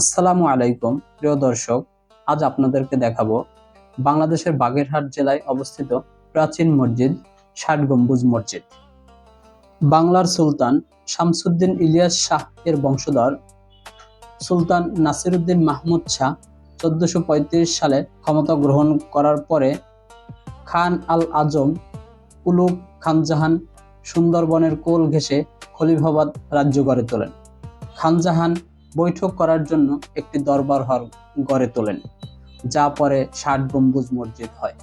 আসসালামু আলাইকুম, প্রিয় দর্শক, আজ আপনাদেরকে দেখাবো বাংলাদেশের বাগেরহাট জেলায় অবস্থিত প্রাচীন মসজিদ ষাট গম্বুজ মসজিদ। বাংলার সুলতান শামসুদ্দিন ইলিয়াস শাহ এর বংশধর সুলতান নাসিরুদ্দিন মাহমুদ শাহ চোদ্দশো সালে ক্ষমতা গ্রহণ করার পরে খান আল আজম উলুক খানজাহান সুন্দরবনের কোল ঘেঁষে খলিফাবাদ রাজ্য গড়ে তোলেন। খানজাহান বৈঠক করার জন্য একটি দরবার হল গড়ে তোলেন, যা পরে ষাট গম্বুজ মসজিদ হয়।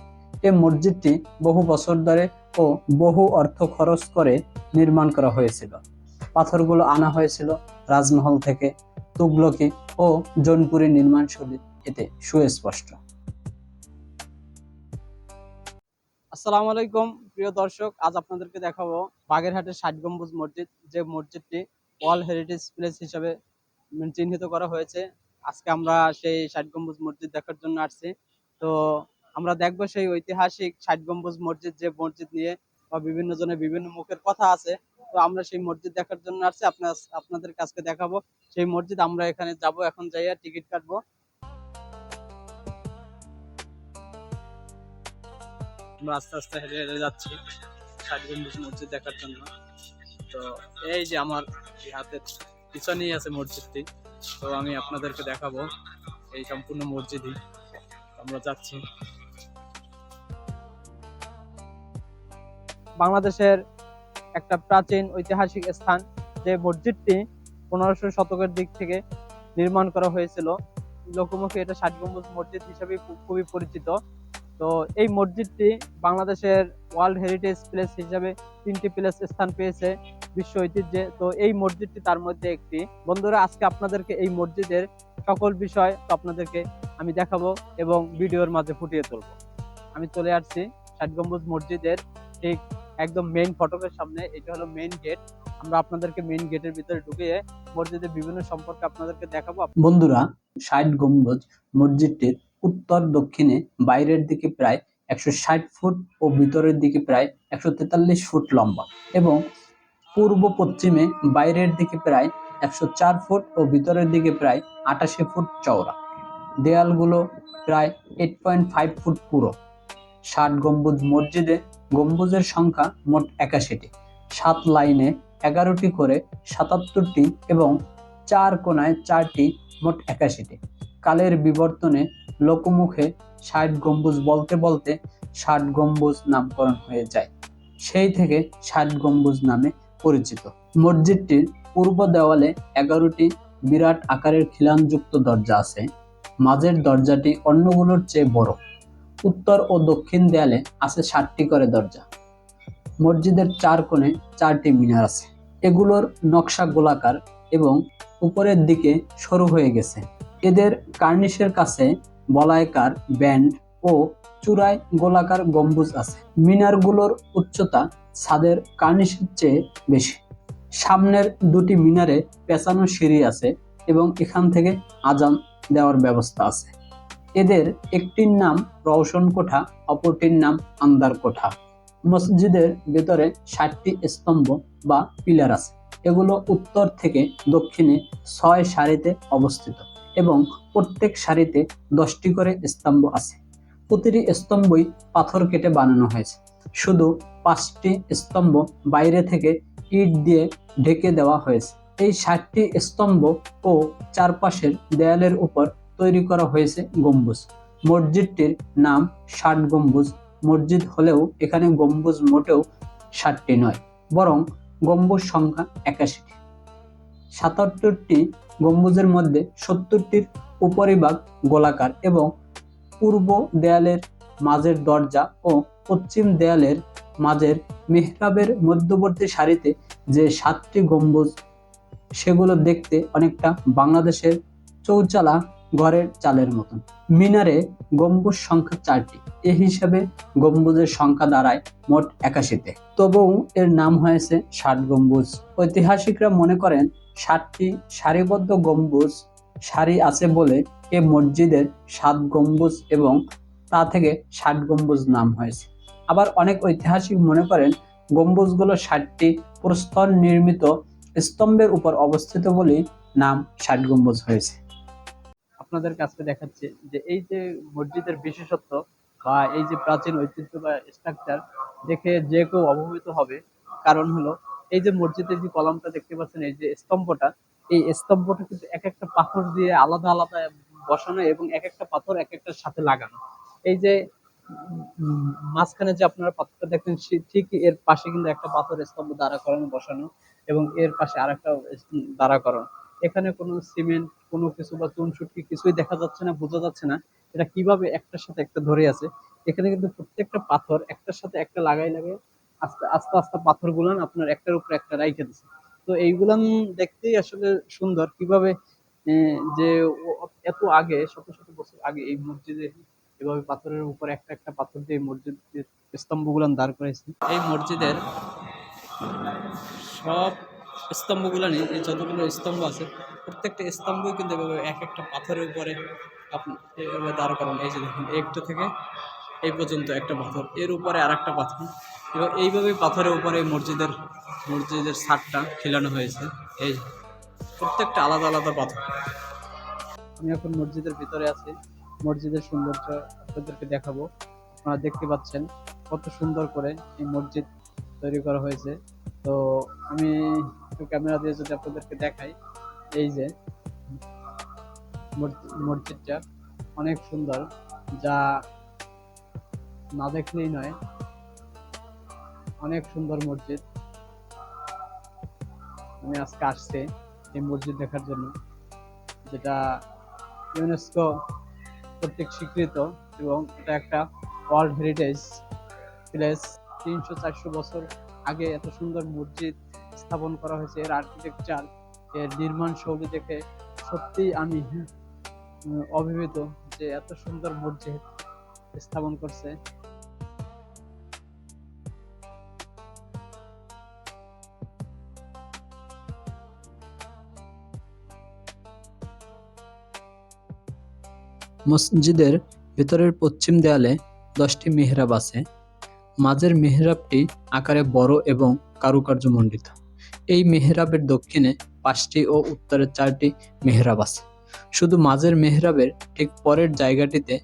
এই মসজিদটি বহু বছর ধরে ও বহু অর্থ খরচ করে নির্মাণ করা হয়েছিল। পাথরগুলো আনা হয়েছিল রাজমহল থেকে, তুগলকি ও জৌনপুরী নির্মাণ শৈলী এতে সুস্পষ্ট। আসসালামু আলাইকুম, প্রিয় দর্শক, আজ আপনাদেরকে দেখাবো বাগেরহাটের ষাট গম্বুজ মসজিদ, যে মসজিদটি ওয়ার্ল্ড হেরিটেজ প্লেস হিসাবে চিহ্নিত করা হয়েছে। আজকে আমরা সেই ষাট গম্বুজ মসজিদ দেখার জন্য আসছি। তো আমরা দেখব সেই ঐতিহাসিক ষাট গম্বুজ মসজিদ, যে মসজিদ নিয়ে বা বিভিন্ন জনের বিভিন্ন মুখের কথা আছে। তো আমরা সেই মসজিদ দেখার জন্য আসছি। আপনার, আপনাদের কাছকে দেখাবো। সেই মসজিদ আমরা এখানে যাব, এখন যাইয়া টিকিট কাটবো। আমরা আস্তে আস্তে হেঁটে হেঁটে যাচ্ছি ষাট গম্বুজ মসজিদ দেখার জন্য। তো এই যে আমার হাতের পিছনেই আছে মসজিদটি। তো আমি আপনাদেরকে দেখাবো এই সম্পূর্ণ মসজিদই আমরা যাচ্ছি। বাংলাদেশের একটা প্রাচীন ঐতিহাসিক স্থান, যে মসজিদটি পনেরোশো শতকের দিক থেকে নির্মাণ করা হয়েছিল। লোকমুখে এটা ষাট গম্বুজ মসজিদ হিসেবে খুবই পরিচিত। তো এই মসজিদটি বাংলাদেশের ওয়ার্ল্ড হেরিটেজ প্লেস হিসাবে তিনটি প্লেস স্থান পেয়েছে বিশ্ব ঐতিহ্যে। তো এই মসজিদটি তার মধ্যে একটি। বন্ধুরা, আজকে আপনাদেরকে এই মসজিদের সকল বিষয় তো আপনাদেরকে আমি দেখাবো এবং ভিডিওর মাঝে ফুটিয়ে তুলবো। আমি চলে আসছি ষাট গম্বুজ মসজিদের ঠিক একদম মেইন ফটকের সামনে। এটা হলো মেইন গেট আমরা আপনাদেরকে মেইন গেটের ভিতরে ঢুকিয়ে মসজিদের বিভিন্ন সম্পর্কে আপনাদেরকে দেখাবো। বন্ধুরা, ষাট গম্বুজ মসজিদটির উত্তর দক্ষিণে বাইরের দিকে প্রায় একশো ষাট ফুট ও ভিতরের দিকে প্রায় একশো তেতাল্লিশ ফুট লম্বা এবং পূর্ব পশ্চিমে বাইরের দিকে প্রায় একশো চার ফুট ও ভিতরের দিকে প্রায় আটাশি ফুট চওড়া। দেয়ালগুলো প্রায় এইট পয়েন্ট ফাইভ ফুট পুরো। ষাট গম্বুজ মসজিদে গম্বুজের সংখ্যা মোট একাশিটি। সাত লাইনে এগারোটি করে সাতাত্তরটি এবং চার কোনায় চারটি মোট একাশিটি। কালের বিবর্তনে লোকমুখে ষাট গম্বুজ বলতে বলতে ষাট গম্বুজ নামকরণ হয়ে যায়। সেই থেকে ষাট গম্বুজ নামে পরিচিত। মসজিদটির পূর্ব দেওয়ালে এগারোটি বিরাট আকারের খিলানযুক্ত দরজা আছে। মাঝের দরজাটি অন্যগুলোর চেয়ে বড়। উত্তর ও দক্ষিণ দেয়ালে আছে ষাটটি করে দরজা। মসজিদের চার কোণে চারটি মিনার আছে। এগুলোর নকশা গোলাকার এবং উপরের দিকে সরু হয়ে গেছে। এদের কার্নিশের কাছে বলায়কার ব্যান্ড ও চূড়ায় গোলাকার গম্বুজ আছে। মিনারগুলোর উচ্চতা ছাদের কার্নিশের চেয়ে বেশি। সামনের দুটি মিনারে পেঁচানো সিঁড়ি আছে এবং এখান থেকে আজান দেওয়ার ব্যবস্থা আছে। এদের একটির নাম রওশন কোঠা অপরটির নাম আন্দার কোঠা মসজিদের ভেতরে ষাটটি স্তম্ভ বা পিলার আছে। এগুলো উত্তর থেকে দক্ষিণে ছয় সারিতে অবস্থিত। এবং প্রত্যেক সারিতে দশটি করে স্তম্ভ আছে। প্রতিটি স্তম্ভই পাথর কেটে বানানো হয়েছে। শুধু পাঁচটি স্তম্ভ বাইরে থেকে ইট দিয়ে ঢেকে দেওয়া হয়েছে। এই ষাটটি স্তম্ভ ও চারপাশের দেয়ালের উপর তৈরি করা হয়েছে গম্বুজ। মসজিদটির নাম ষাট গম্বুজ। মসজিদ হলেও এখানে গম্বুজ মোটেও ষাটটি নয়, বরং গম্বুজ সংখ্যা একাশিটি। সাতাত্তরটি গম্বুজের মধ্যে সত্তরটির উপরিভাগ গোলাকার এবং পূর্ব দেয়ালের মাঝের দরজা ও পশ্চিম দেয়ালের মাঝের মেহরাবের মধ্যবর্তী সারিতে যে সাতটি গম্বুজ, সেগুলো দেখতে অনেকটা বাংলাদেশের চৌচালা ঘরের চালের মতন। মিনারে গম্বুজ সংখ্যা চারটি। এ হিসাবে গম্বুজের সংখ্যা দাঁড়ায় মোট একাশিতে। তবুও এর নাম হয়েছে ষাট গম্বুজ। ঐতিহাসিকরা মনে করেন ষাটটি সারিবদ্ধ গম্বুজ সারি আছে বলে এ মসজিদের সাত গম্বুজ এবং তা থেকে ষাট গম্বুজ নাম হয়েছে। আবার অনেক ঐতিহাসিক মনে করেন, গম্বুজগুলো ষাটটি প্রস্তর নির্মিত স্তম্ভের উপর অবস্থিত বলেই নাম ষাট গম্বুজ হয়েছে। আপনাদের কাছে দেখাচ্ছি যে এই যে মসজিদের বিশেষত্ব বা এই যে প্রাচীন ঐতিহ্য বা স্ট্রাকচার দেখে যে কেউ অবহিত হবে, কারণ হলো এই যে মসজিদের যে কলামটা দেখতে পাচ্ছেন, এই যে স্তম্ভটা, এই স্তম্ভটা কিন্তু এক একটা পাথর দিয়ে আলাদা আলাদা বসানো এবং এক একটা পাথর এক একটার সাথে লাগানো। এই যে মাঝখানে যে আপনারা পাথরটা দেখেন ঠিক এর পাশে কিন্তু একটা পাথর স্তম্ভ দাঁড়া করানো, বসানো এবং এর পাশে আরেকটা দাঁড়া করানো। এখানে কোনো সিমেন্ট, কোনো কিছু বা চুন চুনসুটকি কিছুই দেখা যাচ্ছে না, বোঝা যাচ্ছে না এটা কীভাবে একটার সাথে একটা ধরে আছে। এখানে কিন্তু প্রত্যেকটা পাথর একটার সাথে একটা লাগাই লাগে আস্তে আস্তে আস্তে পাথর গুলান আপনার একটার উপর একটা রাইখে দিচ্ছে তো এইগুলান দেখতেই আসলে সুন্দর। কীভাবে যে এত আগে, শত শত বছর আগে এই মসজিদে এভাবে পাথরের উপর একটা একটা পাথর দিয়ে মসজিদের স্তম্ভ গুলান দাঁড় করেছে এই মসজিদের সব স্তম্ভগুলো নেই এই যতগুলো স্তম্ভ আছে, প্রত্যেকটা স্তম্ভই কিন্তু এভাবে এক একটা পাথরের উপরে আপনি এভাবে দাঁড় করানো। এই যে দেখুন, একটা থেকে এই পর্যন্ত একটা পাথর। এর উপরে আর একটা পাথর। এবার এইভাবে পাথরের উপরে মসজিদের মসজিদের ছাদটা খেলানো হয়েছে। এই প্রত্যেকটা আলাদা আলাদা পাথর। আমি এখন মসজিদের ভিতরে আছি। মসজিদের সৌন্দর্য আপনাদেরকে দেখাবো। আপনারা দেখতে পাচ্ছেন কত সুন্দর করে এই মসজিদ তৈরি করা হয়েছে। তো আমি একটু ক্যামেরা দিয়ে যদি আপনাদেরকে দেখাই, এই যে মসজি- মসজিদটা অনেক সুন্দর, যা না দেখলেই নয়। অনেক সুন্দর মসজিদ। আমি আজকে আসছি এই মসজিদ দেখার জন্য, যেটা ইউনেস্কো কর্তৃক স্বীকৃত এবং এটা একটা ওয়ার্ল্ড হেরিটেজ প্লেস তিনশো চারশো বছর আগে এত সুন্দর মসজিদ স্থাপন করা হয়েছে এর আর্কিটেকচার এর নির্মাণ শৈলী দেখে সত্যি আমি অভিভূত যে এত সুন্দর মসজিদ স্থাপন করছে। মসজিদের ভেতরের পশ্চিম দেয়ালে দশটি মেহরাব আছে। মাঝের মেহরাবটি আকারে বড় এবং কারুকার্যমণ্ডিত। এই মেহরাবের দক্ষিণে পাঁচটি ও উত্তরে চারটি মেহরাব আছে। শুধু মাঝের মেহরাবের ঠিক পরের জায়গাটিতে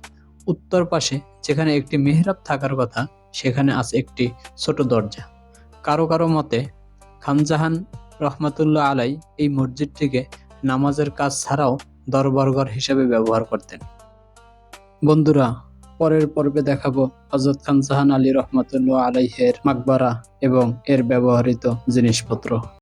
উত্তর পাশে যেখানে একটি মেহরাব থাকার কথা, সেখানে আছে একটি ছোট দরজা। কারও কারও মতে, খানজাহান রহমাতুল্লাহ আলাই এই মসজিদটিকে নামাজের কাজ ছাড়াও দরবারঘর হিসেবে ব্যবহার করতেন। বন্ধুরা, পরের পর্বে দেখাবো হজরত খান জাহান আলী রহমতুল্লাহ আলাইহের মাকবারা এবং এর ব্যবহৃত জিনিসপত্র।